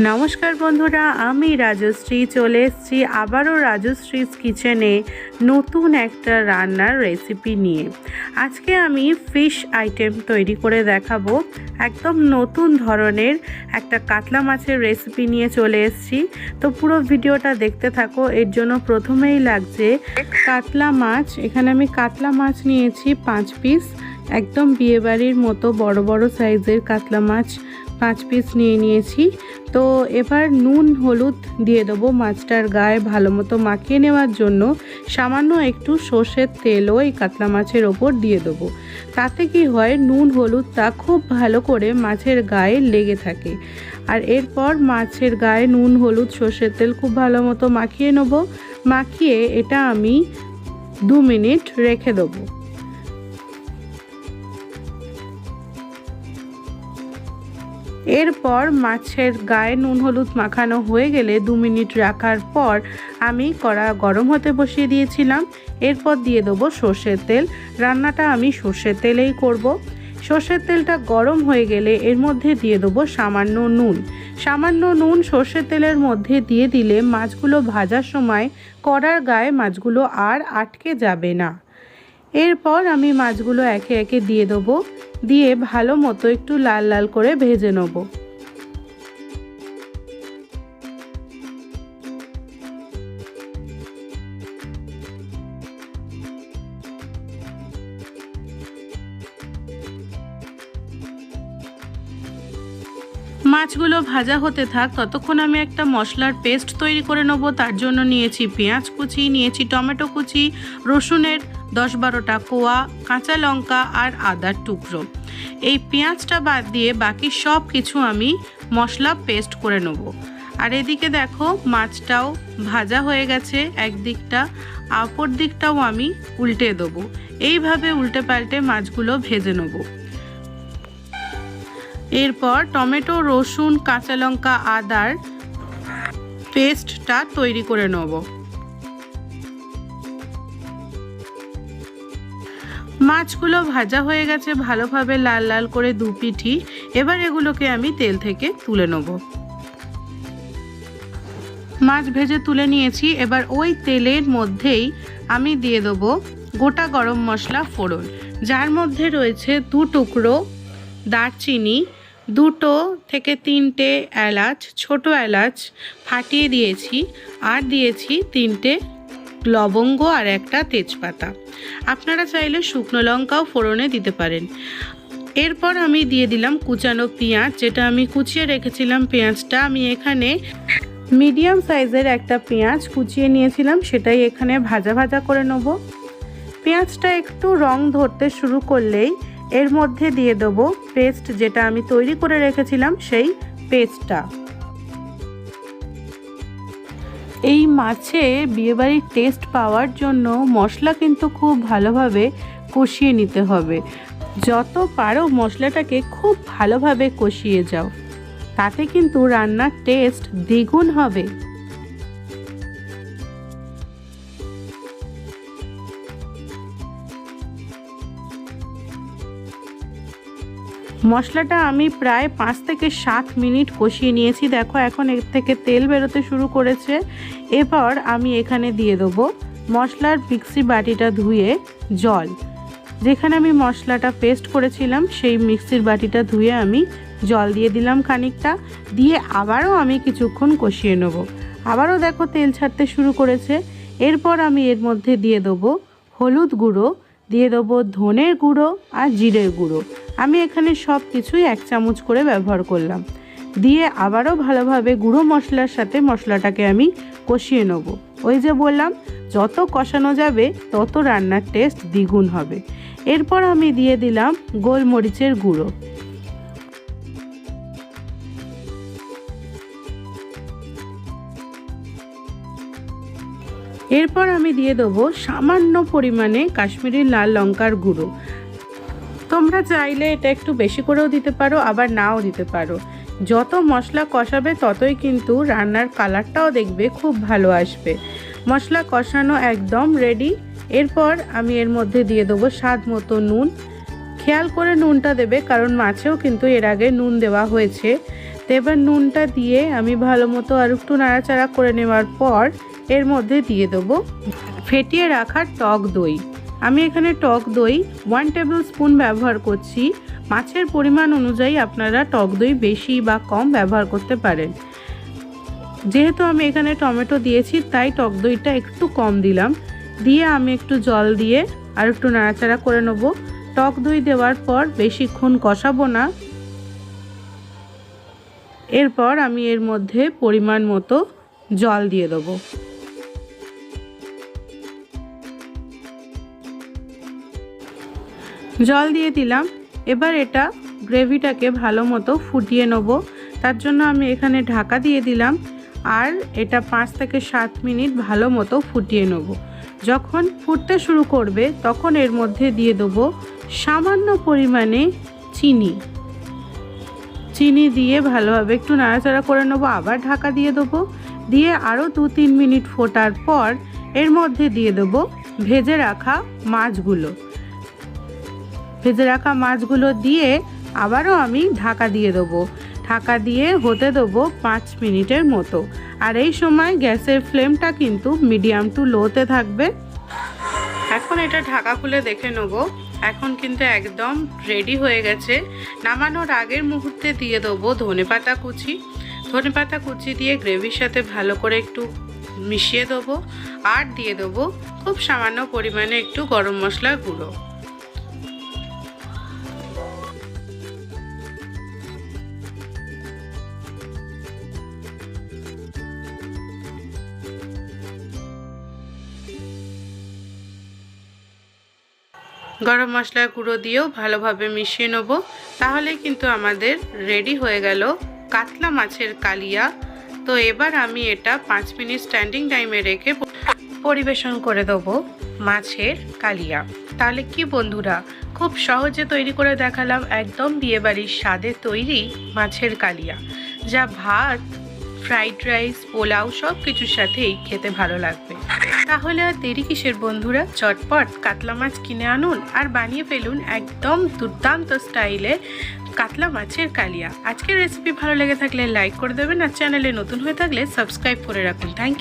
নমস্কার বন্ধুরা, আমি রাজশ্রী, চলে এসেছি আবারও রাজশ্রীস কিচেনে নতুন একটা রান্নার রেসিপি নিয়ে। আজকে আমি ফিশ আইটেম তৈরি করে দেখাবো। একদম নতুন ধরনের একটা কাতলা মাছের রেসিপি নিয়ে চলে এসেছি। তো পুরো ভিডিওটা দেখতে থাকো, এর জন্য প্রথমেই লাগছে কাতলা মাছ। এখানে আমি কাতলা মাছ নিয়েছি পাঁচ পিস একদম বিয়েবাড়ির মতো বড় বড় সাইজের কাতলা মাছ পাঁচ পিস নিয়ে নিয়েছি। তো এবার নুন, হলুদ দিয়ে দেবো মাছটার গায়ে ভালো মতো মাখিয়ে নেওয়ার জন্য। সামান্য একটু সর্ষের তেলও এই কাতলা মাছের ওপর দিয়ে দেবো। তাতে কি হয়, নুন, হলুদটা খুব ভালো করে মাছের গায়ে লেগে থাকে। আর এরপর মাছের গায়ে নুন, হলুদ, সর্ষের তেল খুব ভালো মতো মাখিয়ে নেব। মাখিয়ে এটা আমি দু মিনিট রেখে দেবো। এরপর মাছের গায়ে নুন হলুদ মাখানো হয়ে গেলে দু মিনিট রাখার পর আমি কড়া গরম হতে বসিয়ে দিয়েছিলাম। এরপর দিয়ে দেবো সর্ষের তেল। রান্নাটা আমি সর্ষের তেলেই করব। সর্ষের তেলটা গরম হয়ে গেলে এর মধ্যে দিয়ে দেবো সামান্য নুন। সামান্য নুন সর্ষের তেলের মধ্যে দিয়ে দিলে মাছগুলো ভাজার সময় কড়ার গায়ে মাছগুলো আর আটকে যাবে না। এরপর আমি মাছগুলো একে একে দিয়ে দেবো। দিয়ে ভালো মতো একটু লাল লাল করে ভেজে নেব। মাছগুলো ভাজা হতে থাক, ততক্ষণ আমি একটা মশলার পেস্ট তৈরি করে নেব। তার জন্য নিয়েছি পেঁয়াজ কুচি, নিয়েছি টমেটো কুচি, রসুনের দশ বারোটা কোয়া, কাঁচা লঙ্কা আর আদার টুকরো। এই পেঁয়াজটা বাদ দিয়ে বাকি সব কিছু আমি মশলা পেস্ট করে নেব। আর এদিকে দেখো মাছটাও ভাজা হয়ে গেছে, একদিকটা অপর দিকটাও আমি উল্টে দেবো। এইভাবে উল্টে পাল্টে মাছগুলো ভেজে নেব। এরপর টমেটো, রসুন, কাঁচা লঙ্কা, আদার পেস্টটা তৈরি করে নেব। মাছগুলো ভাজা হয়ে গেছে ভালোভাবে লাল লাল করে দু পিঠি। এবার এগুলোকে আমি তেল থেকে তুলে নেব। মাছ ভেজে তুলে নিয়েছি। এবার ওই তেলের মধ্যেই আমি দিয়ে দেবো গোটা গরম মশলা ফোড়ন। যার মধ্যে রয়েছে দু টুকরো দারচিনি, দুটো থেকে তিনটে এলাচ, ছোট এলাচ ফাটিয়ে দিয়েছি। আর দিয়েছি তিনটে লবঙ্গ আর একটা তেজপাতা। আপনারা চাইলে শুকনো লঙ্কাও ফোড়নে দিতে পারেন। এরপর আমি দিয়ে দিলাম কুচানো পেঁয়াজ, যেটা আমি কুচিয়ে রেখেছিলাম পেঁয়াজটা। আমি এখানে মিডিয়াম সাইজের একটা পেঁয়াজ কুচিয়ে নিয়েছিলাম, সেটাই এখানে ভাজা ভাজা করে নেব। পেঁয়াজটা একটু রং ধরতে শুরু করলেই এর মধ্যে দিয়ে দেবো পেস্ট, যেটা আমি তৈরি করে রেখেছিলাম সেই পেস্টটা। এই মাছে বিয়েবাড়ির টেস্ট পাওয়ার জন্য মশলা কিন্তু খুব ভালোভাবে কষিয়ে নিতে হবে। যত পারো মশলাটাকে খুব ভালোভাবে কষিয়ে যাও। তাতে কিন্তু রান্নার টেস্ট দ্বিগুণ হবে। মশলাটা আমি প্রায় পাঁচ থেকে সাত মিনিট কষিয়ে নিয়েছি। দেখো, এখন এর থেকে তেল বেরোতে শুরু করেছে। এরপর আমি এখানে দিয়ে দেবো মশলার মিক্সি বাটিটা ধুয়ে জল। যেখানে আমি মশলাটা পেস্ট করেছিলাম, সেই মিক্সির বাটিটা ধুয়ে আমি জল দিয়ে দিলাম খানিকটা। দিয়ে আবারও আমি কিছুক্ষণ কষিয়ে নেব। আবারও দেখো তেল ছাড়তে শুরু করেছে। এরপর আমি এর মধ্যে দিয়ে দেবো হলুদ গুঁড়ো, দিয়ে দেবো ধনের গুঁড়ো আর জিরের গুঁড়ো। আমি এখানে সব কিছুই এক চামচ করে ব্যবহার করলাম। দিয়ে আবারও ভালোভাবে গুঁড়ো মশলার সাথে মশলাটাকে আমি কষিয়ে নেব। ওই যে বললাম, যত কষানো যাবে, তত রান্নার টেস্ট দ্বিগুণ হবে। এরপর আমি দিয়ে দিলাম গোলমরিচের গুঁড়ো। এরপর আমি দিয়ে দেবো সামান্য পরিমাণে কাশ্মীরি লাল লঙ্কার গুঁড়ো। তোমরা চাইলে এটা একটু বেশি করেও দিতে পারো, আবার নাও দিতে পারো। যত মশলা কষাবে ততই কিন্তু রান্নার কালারটাও দেখবে খুব ভালো আসবে। মশলা কষানো একদম রেডি এরপর আমি এর মধ্যে দিয়ে দেবো স্বাদ মতো নুন। খেয়াল করে নুনটা দেবে, কারণ মাছেও কিন্তু এর আগে নুন দেওয়া হয়েছে। তো এবার নুনটা দিয়ে আমি ভালো মতো আর একটু নাড়াচাড়া করে নেওয়ার পর এর মধ্যে দিয়ে দেবো ফেটিয়ে রাখা টক দই। আমি এখানে টক দই ওয়ান টেবিল স্পুন ব্যবহার করছি। মাছের পরিমাণ অনুযায়ী আপনারা টক দই বেশি বা কম ব্যবহার করতে পারেন। যেহেতু আমি এখানে টমেটো দিয়েছি, তাই টক দইটা একটু কম দিলাম। দিয়ে আমি একটু জল দিয়ে আর একটু নাড়াচাড়া করে নেব। টক দই দেওয়ার পর বেশিক্ষণ কষাবো না। এরপর আমি এর মধ্যে পরিমাণ মতো জল দিয়ে দেবো। জল দিয়ে দিলাম। এবার এটা গ্রেভিটাকে ভালো মতো ফুটিয়ে নেব। তার জন্য আমি এখানে ঢাকা দিয়ে দিলাম আর এটা পাঁচ থেকে সাত মিনিট ভালো মতো ফুটিয়ে নেব। যখন ফুটতে শুরু করবে তখন এর মধ্যে দিয়ে দেবো সামান্য পরিমাণে চিনি। চিনি দিয়ে ভালোভাবে একটু নাড়াচাড়া করে নেব, আবার ঢাকা দিয়ে দেবো। দিয়ে আরও দু তিন মিনিট ফোটার পর এর মধ্যে দিয়ে দেবো ভেজে রাখা মাছগুলো। ভেজে রাখা মাছগুলো দিয়ে আবারও আমি ঢাকা দিয়ে দেবো। ঢাকা দিয়ে হতে দেবো পাঁচ মিনিটের মতো। আর এই সময় গ্যাসের ফ্লেমটা কিন্তু মিডিয়াম টু লোতে থাকবে। এখন এটা ঢাকা খুলে দেখে নেব। এখন কিন্তু একদম রেডি হয়ে গেছে। নামানোর আগের মুহূর্তে দিয়ে দেবো ধনে পাতা কুচি। ধনে পাতা কুচি দিয়ে গ্রেভির সাথে ভালো করে একটু মিশিয়ে দেবো। আর দিয়ে দেবো খুব সামান্য পরিমাণে একটু গরম মশলার গুঁড়ো। গরম মশলার গুঁড়ো দিয়েও ভালোভাবে মিশিয়ে নেব। তাহলে কিন্তু আমাদের রেডি হয়ে গেল কাতলা মাছের কালিয়া। তো এবার আমি এটা পাঁচ মিনিট স্ট্যান্ডিং টাইমে রেখে পরিবেশন করে দেবো মাছের কালিয়া। তাহলে কি বন্ধুরা, খুব সহজে তৈরি করে দেখালাম একদম বিয়েবাড়ির স্বাদে তৈরি মাছের কালিয়া। যা ভাত ফ্রাইড রাইস, পোলাও সব কিছুর সাথেই খেতে ভালো লাগবে। তাহলে আর দেরি কিসের বন্ধুরা? চটপট কাতলা মাছ কিনে আনুন আর বানিয়ে ফেলুন একদম দুর্দান্ত স্টাইলে কাতলা মাছের কালিয়া। আজকের রেসিপি ভালো লেগে থাকলে লাইক করে দেবেন আর চ্যানেলে নতুন হয়ে থাকলে সাবস্ক্রাইব করে রাখুন। Thank you